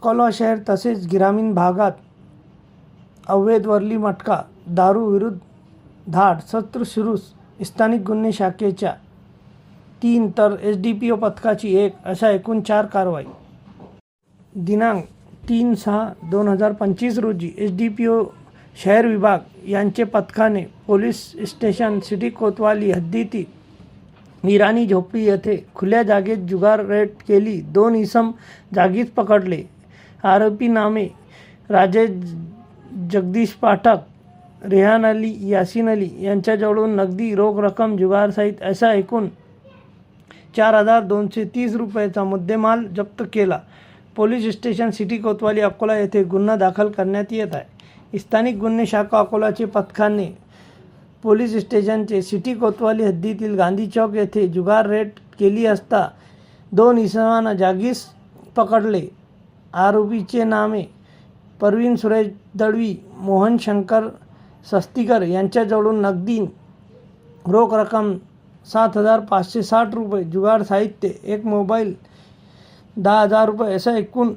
अकोला शहर तसेच ग्रामीण भागात अवैध वरली मटका दारू विरुद्ध धाड सत्र सुरू स्थानिक गुन्हे शाखेच्या तीन तर एस डी पी ओ पथकाची एक अशा एकूण चार कारवाई. दिनांक तीन सहा दोन हजार पंचवीस रोजी एस डी पी ओ शहर विभाग यांचे पथकाने पोलीस स्टेशन सिटी कोतवाली हद्दीतील इराणी झोपडी येथे खुल्या जागेत जुगार रेट केली. दोन इसम जागीच पकडले. आरोपी नामे राजेश जगदीश पाठक रेहान अली यासिन अली यांच्याजवळून नगदी रोख रक्कम जुगारसहित असा एकूण चार हजार दोनशे तीस रुपयाचा मुद्देमाल जप्त केला. Police station city Kotwali Akola येथे गुन्हा दाखल करण्यात येत आहे. स्थानिक गुन्हे शाखा अकोलाचे पथकाने पोलीस स्टेशनचे सिटी कोतवाली हद्दीतील गांधी चौक येथे जुगार रेट केली असता दोन इसमांना जागीच पकडले. आरोपीचे नामे परवीन सुरेश दळवी मोहन शंकर सस्तीकर यांच्याजवळून नगदी रोख रक्कम सात हजार पाचशे साठ रुपये जुगाड साहित्य एक मोबाईल दहा हजार रुपये असा एकूण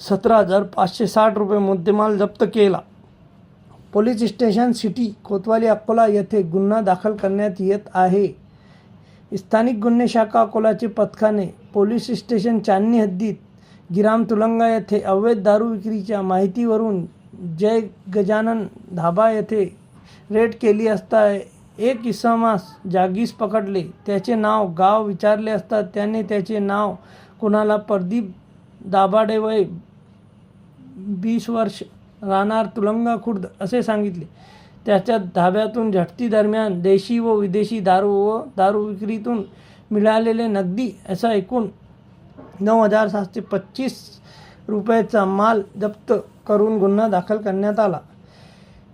सतरा हजार पाचशे साठ रुपये मुद्देमाल जप्त केला. Police station city Kotwali Akola येथे गुन्हा दाखल करण्यात येत आहे. स्थानिक गुन्हे शाखा अकोलाचे पथकाने पोलीस स्टेशन चांदणी हद्दीत गिराम तुलंगा येथे अवैध दारू विक्रीच्या माहितीवरून जय गजानन धाबा येथे रेड केली असता एक इसमास जागीच पकडले. त्याचे नाव गाव विचारले असता त्याने त्याचे नाव कुणाला प्रदीप दाभाडे वय वीस वर्ष राहणार तुलंगा खुर्द असे सांगितले. त्याच्या धाब्यातून झटती दरम्यान देशी व विदेशी दारू व दारू विक्रीतून मिळालेले नगदी असा एकूण नऊ हजार सातशे पच्चीस रुपयाचा माल जप्त करून गुन्हा दाखल करण्यात आला.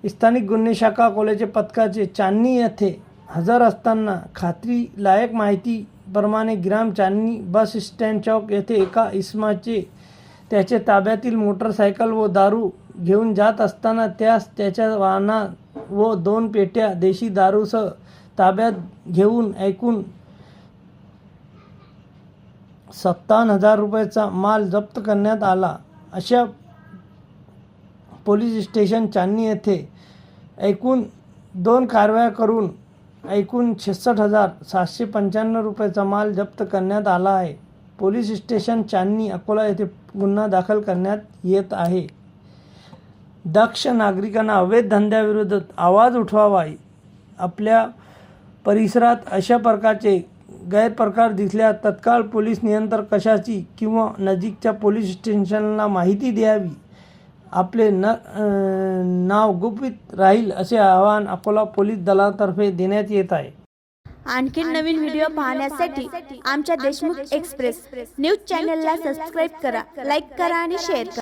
स्थानिक गुन्हे शाखा अकोल्याचे पथकाचे चांदणी येथे हजर असताना खात्री लायक माहितीप्रमाणे ग्राम चांदणी बस स्टँड चौक येथे एका इसमाचे त्याचे ताब्यातील मोटरसायकल व दारू घेऊन जात असताना त्यास त्याच्या वाहनात व दोन पेट्या देशी दारूसह ताब्यात घेऊन ऐकून सत्तावन्न हजार रुपयाचा माल जप्त करण्यात आला. अशा पोलीस स्टेशन चांदणी येथे एकूण दोन कारवाया करून एकूण छेसष्ट हजार सातशे पंच्याण्णव रुपयाचा माल जप्त करण्यात आला आहे. पोलीस स्टेशन चांदणी अकोला येथे गुन्हा दाखल करण्यात येत आहे. दक्ष नागरिकांना अवैध धंद्याविरोधात आवाज उठवावा. आपल्या परिसरात अशा प्रकारचे गैरप्रकार दिसल्यास तत्काळ पोलीस नियंत्रण कशाची किंवा नजीकच्या पोलीस स्टेशनला माहिती द्यावी? आपले न नाव गुपित राहील असे आवाहन अकोला पोलीस दलातर्फे देण्यात येत आहे. आणखी नवीन व्हिडिओ पाहण्यासाठी आमच्या देशमुख एक्सप्रेस न्यूज चॅनलला सबस्क्राईब करा लाईक करा आणि शेअर करा.